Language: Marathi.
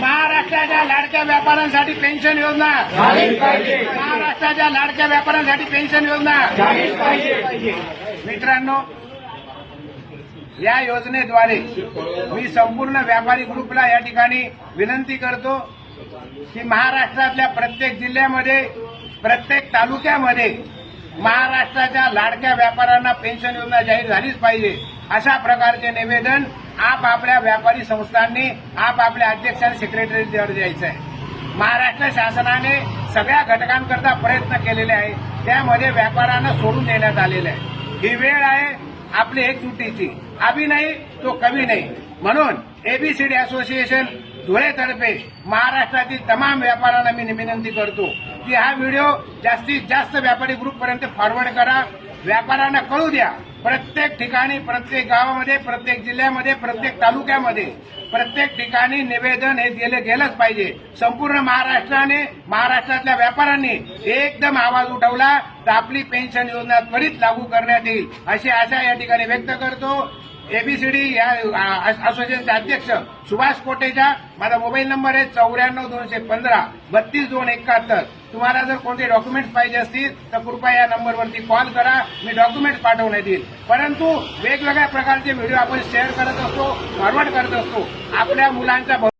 महाराष्ट्राच्या लाडक्या व्यापाऱ्यांसाठी पेन्शन योजना. महाराष्ट्राच्या लाडक्या व्यापाऱ्यांसाठी पेन्शन योजना. मित्रांनो या योजनेद्वारे मी संपूर्ण व्यापारी ग्रुपला या ठिकाणी विनंती करतो की महाराष्ट्रातल्या प्रत्येक जिल्ह्यामध्ये प्रत्येक तालुक्यामध्ये महाराष्ट्राच्या लाडक्या व्यापाऱ्यांना पेन्शन योजना जाहीर झालीच पाहिजे. अशा प्रकारचे निवेदन आपापल्या व्यापारी संस्थांनी आपापल्या अध्यक्ष आणि सेक्रेटरी द्यायचं आहे महाराष्ट्र शासनाने सगळ्या घटकांकरता प्रयत्न केलेले आहे त्यामध्ये व्यापाऱ्यांना सोडून देण्यात आलेले आहे. ही वेळ आहे आपली एकजुटीची अभि नाही तो कमी नाही. म्हणून एबीसीडी असोसिएशन धुळेतर्फे महाराष्ट्रातील तमाम व्यापाऱ्यांना मी विनंती करतो. की हा व्हिडिओ जास्तीत जास्त व्यापारी ग्रुपपर्यंत फॉरवर्ड करा. व्यापाऱ्यांना कळू द्या. प्रत्येक ठिकाणी प्रत्येक गावामध्ये प्रत्येक जिल्ह्यामध्ये प्रत्येक तालुक्यामध्ये प्रत्येक ठिकाणी निवेदन हे दिले गेलंच पाहिजे. संपूर्ण महाराष्ट्राने महाराष्ट्रातल्या व्यापाऱ्यांनी एकदम आवाज उठवला तर आपली पेन्शन योजना त्वरित लागू करण्यात येईल अशी आशा या ठिकाणी व्यक्त करतो. एबीसीडी या असोसिएशनचे अध्यक्ष सुभाष कोटेचा. माझा मोबाईल नंबर आहे चौऱ्याण्णव दोनशे पंधरा बत्तीस दोन एकाहत्तर. तुम्हाला जर कोणते डॉक्युमेंट्स पाहिजे असतील तर कृपया या नंबरवरती कॉल करा. मी डॉक्युमेंट्स पाठवण्यात येईल. परंतु वेगवेगळ्या प्रकारचे व्हिडिओ आपण शेअर करत असतो फॉरवर्ड करत असतो. आपल्या मुलांचा